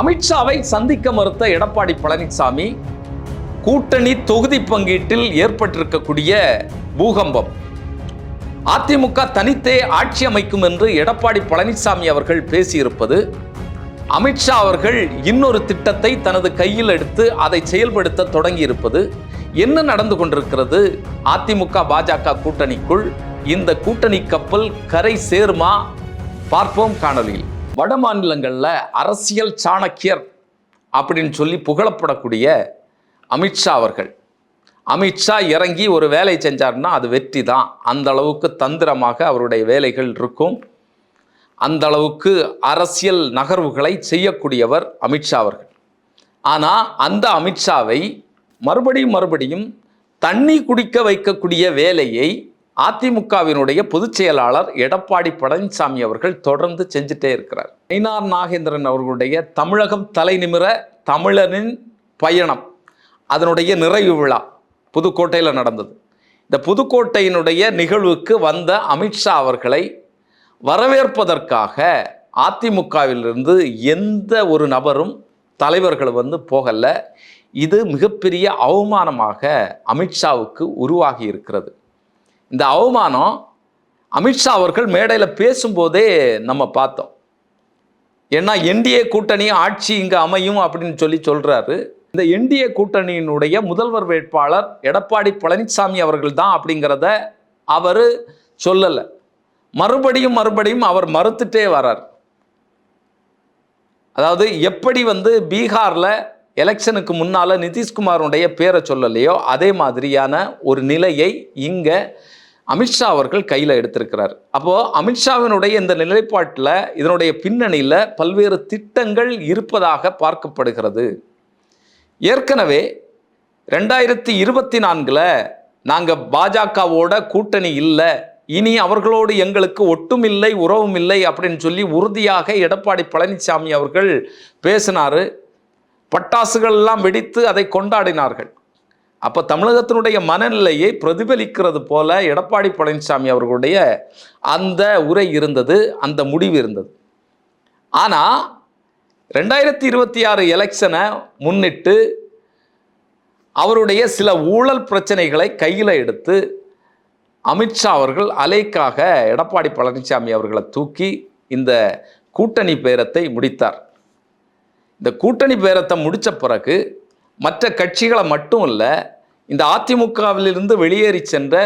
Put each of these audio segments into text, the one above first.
அமித்ஷாவை சந்திக்க மறுத்த எடப்பாடி பழனிசாமி கூட்டணி தொகுதி பங்கீட்டில் ஏற்பட்டிருக்கக்கூடிய பூகம்பம். அதிமுக தனித்தே ஆட்சி அமைக்கும் என்று எடப்பாடி பழனிசாமி அவர்கள் பேசியிருப்பது அமித்ஷா அவர்கள் இன்னொரு திட்டத்தை தனது கையில் எடுத்து அதை செயல்படுத்த தொடங்கியிருப்பது என்ன நடந்து கொண்டிருக்கிறது? அதிமுக பாஜக கூட்டணிக்குள் இந்த கூட்டணி கப்பல் கரை சேருமா? பார்ப்போம் காணொலியில். வட மாநிலங்களில் அரசியல் சாணக்கியர் அப்படின்னு சொல்லி புகழப்படக்கூடிய அமித்ஷா அவர்கள். அமித்ஷா இறங்கி ஒரு வேலை செஞ்சார்னா அது வெற்றி தான். அந்த அளவுக்கு தந்திரமாக அவருடைய வேலைகள் இருக்கும். அந்த அளவுக்கு அரசியல் நகர்வுகளை செய்யக்கூடியவர் அமித்ஷா அவர்கள். ஆனால் அந்த அமித்ஷாவை மறுபடியும் மறுபடியும் தண்ணி குடிக்க வைக்கக்கூடிய வேலையை அதிமுகவினுடைய பொதுச் செயலாளர் எடப்பாடி பழனிசாமி அவர்கள் தொடர்ந்து செஞ்சுட்டே இருக்கிறார். ஐநார் நாகேந்திரன் அவர்களுடைய தமிழகம் தலை நிமிர தமிழனின் பயணம் அதனுடைய நிறைவு விழா புதுக்கோட்டையில் நடந்தது. இந்த புதுக்கோட்டையினுடைய நிகழ்வுக்கு வந்த அமித்ஷா அவர்களை வரவேற்பதற்காக அதிமுகவிலிருந்து எந்த ஒரு நபரும் தலைவர்கள் வந்து போகல. இது மிகப்பெரிய அவமானமாக அமித்ஷாவுக்கு உருவாகி இருக்கிறது. இந்த அவமானம் அமித்ஷா அவர்கள் மேடையில் பேசும்போதே நம்ம பார்த்தோம். ஏன்னா என்டிஏ கூட்டணி ஆட்சி இங்கே அமையும் அப்படின்னு சொல்லி சொல்கிறாரு இந்த என்டிஏ கூட்டணியினுடைய முதல்வர் வேட்பாளர் எடப்பாடி பழனிசாமி அவர்கள் தான் அப்படிங்கிறத அவர் சொல்லலை. மறுபடியும் மறுபடியும் அவர் மறுத்துட்டே வரார். அதாவது எப்படி வந்து பீகாரில் எலெக்ஷனுக்கு முன்னால் நிதிஷ்குமாருடைய பேரை சொல்லலையோ அதே மாதிரியான ஒரு நிலையை இங்கே அமித்ஷா அவர்கள் கையில் எடுத்திருக்கிறார். அப்போது அமித்ஷாவினுடைய இந்த நிலைப்பாட்டில் இதனுடைய பின்னணியில் பல்வேறு திட்டங்கள் இருப்பதாக பார்க்கப்படுகிறது. ஏற்கனவே ரெண்டாயிரத்தி இருபத்தி நான்கில் நாங்கள் பாஜகவோட கூட்டணி இல்லை. இனி அவர்களோடு எங்களுக்கு ஒட்டும் இல்லை உறவும் இல்லை அப்படின்னு சொல்லி உறுதியாக எடப்பாடி பழனிசாமி அவர்கள் பேசினார். பட்டாசுகள் எல்லாம் வெடித்து அதை கொண்டாடினார்கள். அப்போ தமிழகத்தினுடைய மனநிலையை பிரதிபலிக்கிறது போல எடப்பாடி பழனிசாமி அவர்களுடைய அந்த உரை இருந்தது அந்த முடிவு இருந்தது. ஆனால் ரெண்டாயிரத்தி இருபத்தி ஆறு எலெக்ஷனை முன்னிட்டு அவருடைய சில ஊழல் பிரச்சனைகளை கையில் எடுத்து அமித்ஷா அவர்கள் அலைக்காக எடப்பாடி பழனிசாமி அவர்களை தூக்கி இந்த கூட்டணி பேரத்தை முடித்தார். இந்த கூட்டணி பேரத்தை முடித்த பிறகு மற்ற கட்சிகளை மட்டும் இல்லை இந்த அதிமுகவிலிருந்து வெளியேறி சென்ற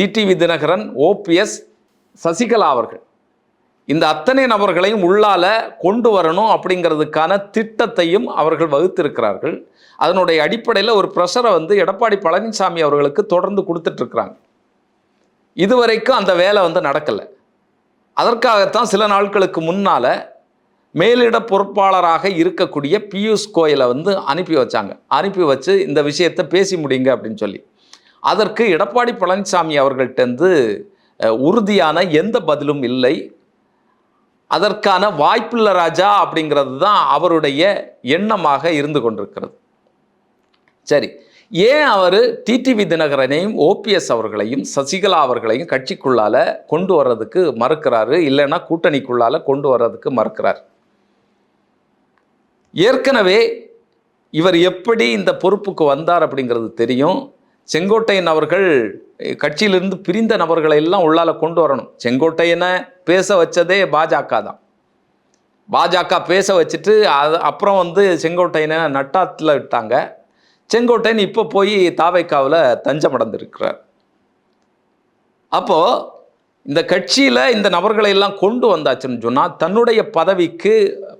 டிடிவி தினகரன் ஓபிஎஸ் சசிகலா அவர்கள். இந்த அத்தனை நபர்களையும் உள்ளால கொண்டு வரணும் அப்படிங்கிறதுக்கான திட்டத்தையும் அவர்கள் வகுத்திருக்கிறார்கள். அதனுடைய அடிப்படையில் ஒரு ப்ரெஷரை வந்து எடப்பாடி பழனிசாமி அவர்களுக்கு தொடர்ந்து கொடுத்துட்ருக்குறாங்க. இதுவரைக்கும் அந்த வேலை வந்து நடக்கலை. அதற்காகத்தான் சில நாட்களுக்கு முன்னால் மேலிட பொறுப்பாளராக இருக்கக்கூடிய பியூஷ் கோயலை வந்து அனுப்பி வச்சாங்க. அனுப்பி வச்சு இந்த விஷயத்தை பேசி முடியுங்க அப்படின்னு சொல்லி. அதற்கு எடப்பாடி பழனிசாமி அவர்கள்ட்டேருந்து உறுதியான எந்த பதிலும் இல்லை. அதற்கான வாய்ப்புள்ள ராஜா அப்படிங்கிறது தான் அவருடைய எண்ணமாக இருந்து கொண்டிருக்கிறது. சரி. ஏன் அவர் டிடிவி தினகரனையும் ஓபிஎஸ் அவர்களையும் சசிகலா அவர்களையும் கட்சிக்குள்ளால் கொண்டு வர்றதுக்கு மறுக்கிறாரு? இல்லைன்னா கூட்டணிக்குள்ளால் கொண்டு வர்றதுக்கு மறுக்கிறார்? ஏற்கனவே இவர் எப்படி இந்த பொறுப்புக்கு வந்தார் அப்படிங்கிறது தெரியும். செங்கோட்டையன் அவர்கள் கட்சியிலிருந்து பிரிந்த நபர்களை எல்லாம் உள்ளால கொண்டு வரணும். செங்கோட்டையனை பேச வச்சதே பாஜக தான். பாஜக பேச வச்சுட்டு அது அப்புறம் வந்து செங்கோட்டையனை நட்டாத்தில் விட்டாங்க. செங்கோட்டையன் இப்போ போய் தாவைக்காவில் தஞ்சம் அடைந்திருக்கிறார் அப்போது இந்த கட்சியில் இந்த நபர்களை எல்லாம் கொண்டு வந்தாச்சுன்னு சொன்னால் தன்னுடைய பதவிக்கு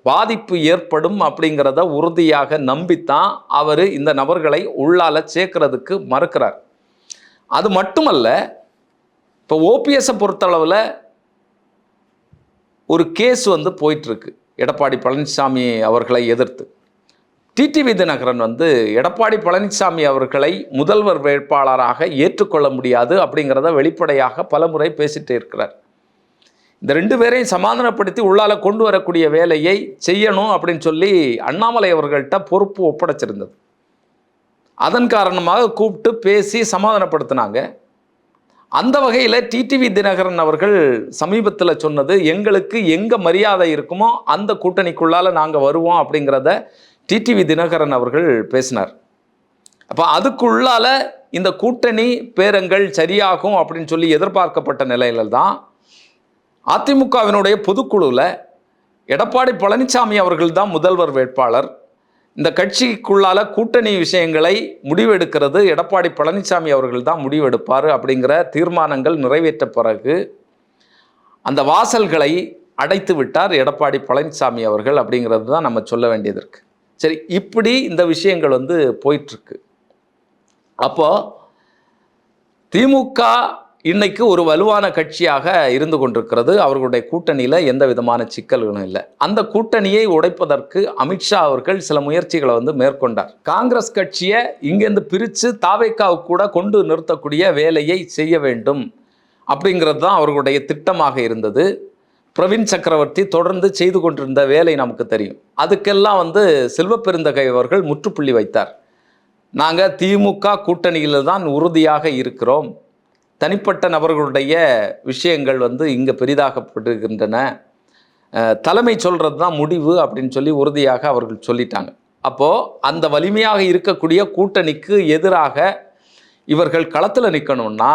பாதிப்பு ஏற்படும் அப்படிங்கிறத உறுதியாக நம்பித்தான் அவர் இந்த நபர்களை உள்ளால சேர்க்கறதுக்கு மறுக்கிறார். அது மட்டுமல்ல இப்போ ஓபிஎஸ்ஸை பொறுத்தளவில் ஒரு கேஸ் வந்து போயிட்டுருக்கு. எடப்பாடி பழனிசாமி அவர்களை எதிர்த்து. டிடிவி தினகரன் வந்து எடப்பாடி பழனிசாமி அவர்களை முதல்வர் வேட்பாளராக ஏற்றுக்கொள்ள முடியாது அப்படிங்கிறத வெளிப்படையாக பலமுறை பேசிட்டே இருக்கிறார். இந்த ரெண்டு பேரையும் சமாதானப்படுத்தி உள்ளால் கொண்டு வரக்கூடிய வேலையை செய்யணும் அப்படின்னு சொல்லி அண்ணாமலை அவர்கள்ட்ட பொறுப்பு ஒப்படைச்சிருந்தது. அதன் காரணமாக கூப்பிட்டு பேசி சமாதானப்படுத்தினாங்க. அந்த வகையில் டிடிவி தினகரன் அவர்கள் சமீபத்தில் சொன்னது எங்களுக்கு எங்கே மரியாதை இருக்குமோ அந்த கூட்டணிக்குள்ளால நாங்கள் வருவோம் அப்படிங்கிறத டிடிவி தினகரன் அவர்கள் பேசினார். அப்போ அதுக்குள்ளால இந்த கூட்டணி பேரங்கள் சரியாகும் அப்படின்னு சொல்லி எதிர்பார்க்கப்பட்ட நிலையில தான் அதிமுகவினுடைய பொதுக்குழுவில் எடப்பாடி பழனிசாமி அவர்கள் தான் முதல்வர் வேட்பாளர். இந்த கட்சிக்குள்ளால கூட்டணி விஷயங்களை முடிவெடுக்கிறது எடப்பாடி பழனிசாமி அவர்கள் தான் முடிவெடுப்பார் அப்படிங்கிற தீர்மானங்கள் நிறைவேற்ற பிறகு அந்த வாசல்களை அடைத்து விட்டார் எடப்பாடி பழனிசாமி அவர்கள் அப்படிங்கிறது தான் நம்ம சொல்ல வேண்டியது இருக்குது சரி இப்படி இந்த விஷயங்கள் வந்து போயிட்டுருக்கு அப்போது திமுக இன்னைக்கு ஒரு வலுவான கட்சியாக இருந்து கொண்டிருக்கிறது. அவர்களுடைய கூட்டணியில் எந்த விதமான சிக்கல்களும் இல்லை. அந்த கூட்டணியை உடைப்பதற்கு அமித்ஷா அவர்கள் சில முயற்சிகளை வந்து மேற்கொண்டார். காங்கிரஸ் கட்சியை இங்கேருந்து பிரித்து தாவேக்காவுக்கு கூட கொண்டு நிறுத்தக்கூடிய வேலையை செய்ய வேண்டும் அப்படிங்கிறது தான் அவர்களுடைய திட்டமாக இருந்தது. பிரவீன் சக்கரவர்த்தி தொடர்ந்து செய்து கொண்டிருந்த வேலை நமக்கு தெரியும். அதுக்கெல்லாம் வந்து செல்வப்பெருந்தகை அவர்கள் முற்றுப்புள்ளி வைத்தார். நாங்கள் திமுக கூட்டணியில் தான் உறுதியாக இருக்கிறோம். தனிப்பட்ட நபர்களுடைய விஷயங்கள் வந்து இங்கே பெரிதாகப்பட்டிருக்கின்றன தலைமை சொல்கிறது தான் முடிவு அப்படின்னு சொல்லி உறுதியாக அவர்கள் சொல்லிட்டாங்க. அப்போது அந்த வலிமையாக இருக்கக்கூடிய கூட்டணிக்கு எதிராக இவர்கள் களத்தில் நிற்கணும்னா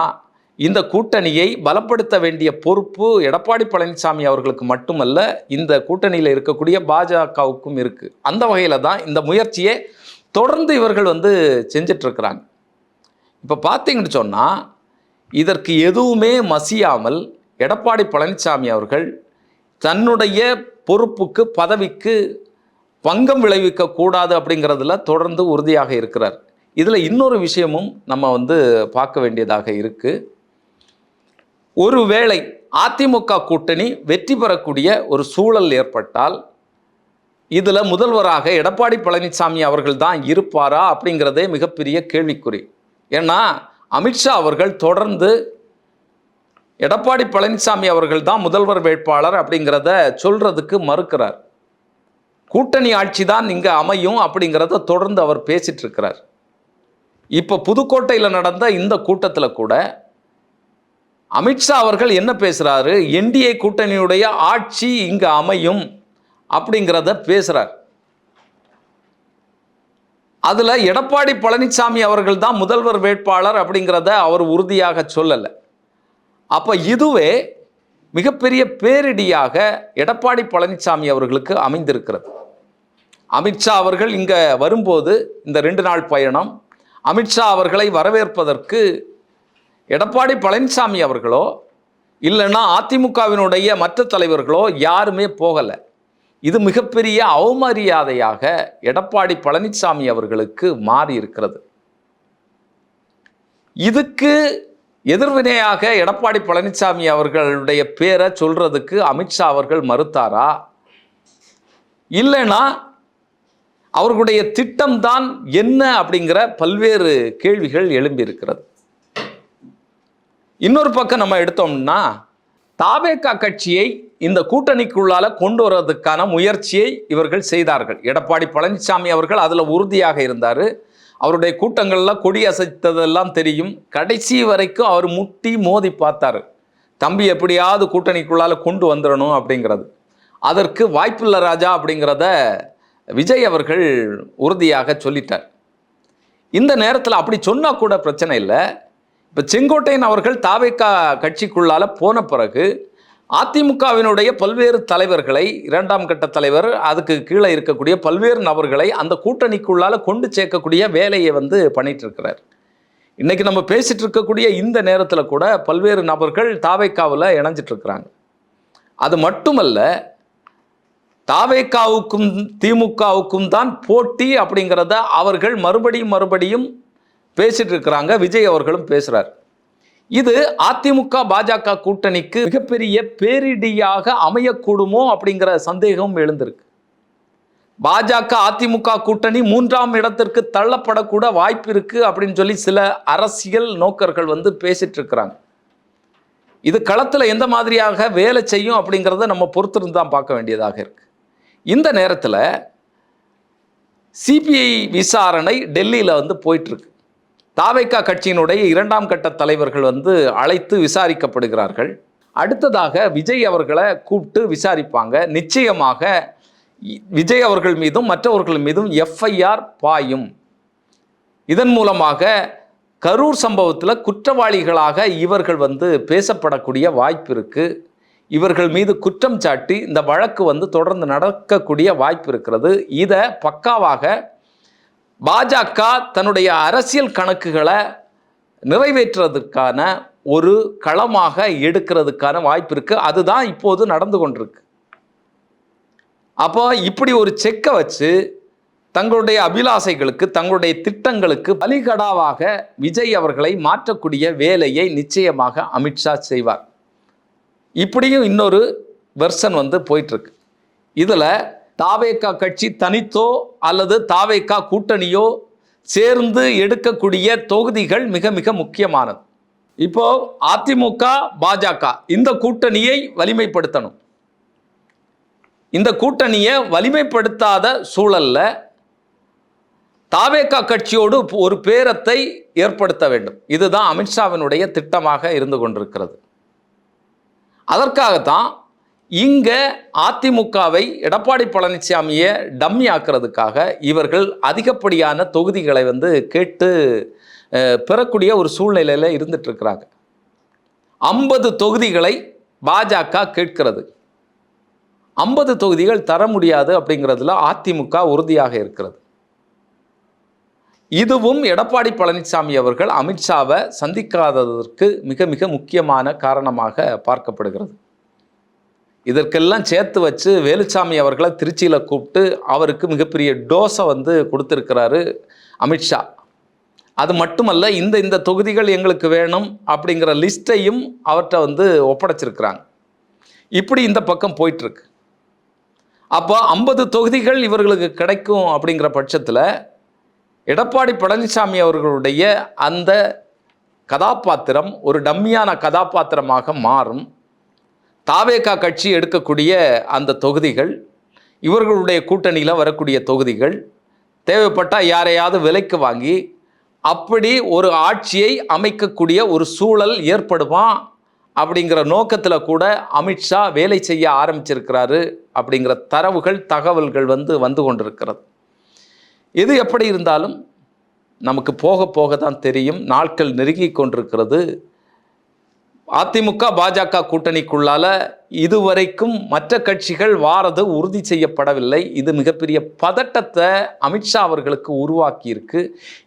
இந்த கூட்டணியை பலப்படுத்த வேண்டிய பொறுப்பு எடப்பாடி பழனிசாமி அவர்களுக்கு மட்டுமல்ல இந்த கூட்டணியில் இருக்கக்கூடிய பாஜகவுக்கும் இருக்குது அந்த வகையில் தான் இந்த முயற்சியை தொடர்ந்து இவர்கள் வந்து செஞ்சிட்ருக்கிறாங்க. இப்போ பார்த்தீங்கன்னு சொன்னால் இதற்கு எதுவுமே மசியாமல் எடப்பாடி பழனிசாமி அவர்கள் தன்னுடைய பொறுப்புக்கு பதவிக்கு பங்கம் விளைவிக்க கூடாது அப்படிங்கிறதுல தொடர்ந்து உறுதியாக இருக்கிறார். இதில் இன்னொரு விஷயமும் நம்ம வந்து பார்க்க வேண்டியதாக இருக்குது ஒருவேளை அதிமுக கூட்டணி வெற்றி பெறக்கூடிய ஒரு சூழல் ஏற்பட்டால் இதில் முதல்வராக எடப்பாடி பழனிசாமி அவர்கள் தான் இருப்பாரா அப்படிங்கிறதே மிகப்பெரிய கேள்விக்குறி. ஏன்னா அமித்ஷா அவர்கள் தொடர்ந்து எடப்பாடி பழனிசாமி அவர்கள் தான் முதல்வர் வேட்பாளர் அப்படிங்கிறத சொல்றதுக்கு மறுக்கிறார். கூட்டணி ஆட்சி தான் இங்கே அமையும் அப்படிங்கிறத தொடர்ந்து அவர் பேசிட்டு இருக்கிறார். இப்போ புதுக்கோட்டையில் நடந்த இந்த கூட்டத்தில் கூட அமித்ஷா அவர்கள் என்ன பேசுகிறாரு என்டிஏ கூட்டணியுடைய ஆட்சி இங்கே அமையும் அப்படிங்கிறத பேசுகிறார் அதில் எடப்பாடி பழனிசாமி அவர்கள் தான் முதல்வர் வேட்பாளர் அப்படிங்கிறத அவர் உறுதியாக சொல்லலை. அப்போ இதுவே மிகப்பெரிய பேரிடியாக எடப்பாடி பழனிசாமி அவர்களுக்கு அமைந்திருக்கிறது. அமித்ஷா அவர்கள் இங்கே வரும்போது இந்த ரெண்டு நாள் பயணம் அமித்ஷா அவர்களை வரவேற்பதற்கு எடப்பாடி பழனிசாமி அவர்களோ இல்லைன்னா அதிமுகவினுடைய மற்ற தலைவர்களோ யாருமே போகலை. இது மிகப்பெரிய அவமரியாதையாக எடப்பாடி பழனிசாமி அவர்களுக்கு மாறி இருக்கிறது. இதுக்கு எதிர்வினையாக எடப்பாடி பழனிசாமி அவர்களுடைய பேரை சொல்றதுக்கு அமித்ஷா அவர்கள் மறுத்தாரா? இல்லைன்னா அவர்களுடைய திட்டம்தான் என்ன அப்படிங்கிற பல்வேறு கேள்விகள் எழும்பியிருக்கிறது. இன்னொரு பக்கம் நம்ம எடுத்தோம்னா தாவேகா கட்சியை இந்த கூட்டணிக்குள்ளால கொண்டு வர்றதுக்கான முயற்சியை இவர்கள் செய்தார்கள். எடப்பாடி பழனிசாமி அவர்கள் அதில் உறுதியாக இருந்தார். அவருடைய கூட்டங்களில் கொடி அசைத்ததெல்லாம் தெரியும். கடைசி வரைக்கும் அவர் முட்டி மோதி பார்த்தாரு. தம்பி எப்படியாவது கூட்டணிக்குள்ளால் கொண்டு வந்துடணும் அப்படிங்கிறது. அதற்கு வாய்ப்பில்லை ராஜா அப்படிங்கிறத விஜய் அவர்கள் உறுதியாக சொல்லிட்டார். இந்த நேரத்தில் அப்படி சொன்னால் கூட பிரச்சனை இல்லை. இப்போ செங்கோட்டையன் அவர்கள் தாவேக்கா கட்சிக்குள்ளால் போன பிறகு அதிமுகவினுடைய பல்வேறு தலைவர்களை இரண்டாம் கட்ட தலைவர் அதுக்கு கீழே இருக்கக்கூடிய பல்வேறு நபர்களை அந்த கூட்டணிக்குள்ளால் கொண்டு சேர்க்கக்கூடிய வேலையை வந்து பண்ணிட்டு இருக்கிறார் இன்னைக்கு நம்ம பேசிகிட்டு இருக்கக்கூடிய இந்த நேரத்தில் கூட பல்வேறு நபர்கள் தாவேக்காவில் இணைஞ்சிட்டுருக்குறாங்க. அது மட்டுமல்ல தாவேக்காவுக்கும் திமுகவுக்கும் தான் போட்டி அப்படிங்கிறத அவர்கள் மறுபடியும் மறுபடியும் பேசிட்டு இருக்கிறாங்க விஜய் அவர்களும் பேசுறார். இது அதிமுக பாஜக கூட்டணிக்கு மிகப்பெரிய பேரிடியாக அமையக்கூடுமோ அப்படிங்கிற சந்தேகமும் எழுந்திருக்கு. பாஜக அதிமுக கூட்டணி மூன்றாம் இடத்திற்கு தள்ளப்படக்கூட வாய்ப்பு இருக்கு அப்படின்னு சொல்லி சில அரசியல் நோக்கர்கள் வந்து பேசிட்டு இருக்கிறாங்க இது களத்தில் எந்த மாதிரியாக வேலை செய்யும் அப்படிங்கிறத நம்ம பொறுத்திருந்து தான் பார்க்க வேண்டியதாக இருக்கு. இந்த நேரத்தில் சிபிஐ விசாரணை டெல்லியில் வந்து போயிட்டுருக்கு. தாவைக்கா கட்சியினுடைய இரண்டாம் கட்ட தலைவர்கள் வந்து அழைத்து விசாரிக்கப்படுகிறார்கள். அடுத்ததாக விஜய் அவர்களை கூப்பிட்டு விசாரிப்பாங்க. நிச்சயமாக விஜய் அவர்கள் மீதும் மற்றவர்கள் மீதும் எஃப்ஐஆர் பாயும். இதன் மூலமாக கரூர் சம்பவத்தில் குற்றவாளிகளாக இவர்கள் வந்து பேசப்படக்கூடிய வாய்ப்பு இருக்குது இவர்கள் மீது குற்றம் சாட்டி இந்த வழக்கு வந்து தொடர்ந்து நடக்கக்கூடிய வாய்ப்பு இருக்கிறது. இதை பக்காவாக பாஜக தன்னுடைய அரசியல் கணக்குகளை நிறைவேற்றுறதுக்கான ஒரு களமாக எடுக்கிறதுக்கான வாய்ப்பு இருக்கு. அதுதான் இப்போது நடந்து கொண்டிருக்கு. அப்போ இப்படி ஒரு செக்கை வச்சு தங்களுடைய அபிலாசைகளுக்கு தங்களுடைய திட்டங்களுக்கு பலிகடாவாக விஜய் அவர்களை மாற்றக்கூடிய வேலையை நிச்சயமாக அமித்ஷா செய்வார். இப்படியும் இன்னொரு வெர்ஷன் வந்து போயிட்டுருக்கு இதில் தாவேக்கா கட்சி தனித்தோ அல்லது தாவேக்கா கூட்டணியோ சேர்ந்து எடுக்கக்கூடிய தொகுதிகள் மிக மிக முக்கியமானது. இப்போ அதிமுக பாஜக இந்த கூட்டணியை வலிமைப்படுத்தணும். இந்த கூட்டணியை வலிமைப்படுத்தாத சூழல்ல தாவேக்கா கட்சியோடு ஒரு பேரத்தை ஏற்படுத்த வேண்டும். இதுதான் அமித்ஷாவினுடைய திட்டமாக இருந்து கொண்டிருக்கிறது. அதற்காகத்தான் இங்கே அதிமுகவை எடப்பாடி பழனிசாமியை டம்மி ஆக்கிறதுக்காக இவர்கள் அதிகப்படியான தொகுதிகளை வந்து கேட்டு பெறக்கூடிய ஒரு சூழ்நிலையில் இருந்துட்டு இருக்கிறாங்க ஐம்பது தொகுதிகளை பாஜக கேட்கிறது. ஐம்பது தொகுதிகள் தர முடியாது அப்படிங்கிறதுல அதிமுக உறுதியாக இருக்கிறது. இதுவும் எடப்பாடி பழனிசாமி அவர்கள் அமித்ஷாவை சந்திக்காததற்கு மிக மிக முக்கியமான காரணமாக பார்க்கப்படுகிறது. இதற்கெல்லாம் சேர்த்து வச்சு வேலுச்சாமி அவர்களை திருச்சியில் கூப்பிட்டு அவருக்கு மிகப்பெரிய டோஸை வந்து கொடுத்துருக்கிறாரு அமித்ஷா அது மட்டுமல்ல இந்த இந்த தொகுதிகள் எங்களுக்கு வேணும் அப்படிங்கிற லிஸ்ட்டையும் அவர்கிட்ட வந்து ஒப்படைச்சிருக்கிறாங்க. இப்படி இந்த பக்கம் போயிட்டுருக்கு. அப்போ ஐம்பது தொகுதிகள் இவர்களுக்கு கிடைக்கும் அப்படிங்கிற பட்சத்தில் எடப்பாடி பழனிசாமி அவர்களுடைய அந்த கதாபாத்திரம் ஒரு டம்மியான கதாபாத்திரமாக மாறும். தாவேகா கட்சி எடுக்கக்கூடிய அந்த தொகுதிகள் இவர்களுடைய கூட்டணியில் வரக்கூடிய தொகுதிகள் தேவைப்பட்டால் யாரையாவது விலைக்கு வாங்கி அப்படி ஒரு ஆட்சியை அமைக்கக்கூடிய ஒரு சூழல் ஏற்படுமா அப்படிங்கிற நோக்கத்தில் கூட அமித்ஷா வேலை செய்ய ஆரம்பிச்சிருக்கிறாரு அப்படிங்கிற தரவுகள் தகவல்கள் வந்து வந்து கொண்டிருக்கிறது. எது எப்படி இருந்தாலும் நமக்கு போக போக தான் தெரியும். நாட்கள் நெருங்கி கொண்டிருக்கிறது. அதிமுக பாஜக கூட்டணிக்குள்ளால இதுவரைக்கும் மற்ற கட்சிகள் வாரது உறுதி செய்யப்படவில்லை. இது மிகப்பெரிய பதட்டத்தை அமித்ஷா அவர்களுக்கு உருவாக்கியிருக்கு.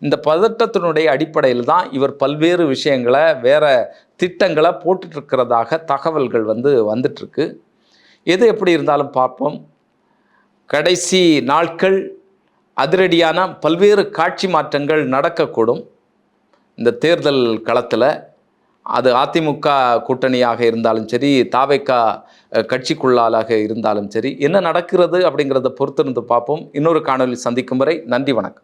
இந்த பதட்டத்தினுடைய அடிப்படையில் தான் இவர் பல்வேறு விஷயங்களை வேற திட்டங்களை போட்டுட்ருக்கிறதாக தகவல்கள் வந்து வந்துட்டுருக்கு. எது எப்படி இருந்தாலும் பார்ப்போம். கடைசி நாட்கள் அதிரடியான பல்வேறு காட்சி மாற்றங்கள் நடக்கக்கூடும். இந்த தேர்தல் களத்தில் அது அதிமுக கூட்டணியாக இருந்தாலும் சரி தாவைக்கா கட்சிக்குள்ளாளாக கட்சிக்குள்ளாலாக இருந்தாலும் சரி என்ன நடக்கிறது அப்படிங்கிறத பொறுத்திருந்து பார்ப்போம். இன்னொரு காணொலி சந்திக்கும் வரை நன்றி வணக்கம்.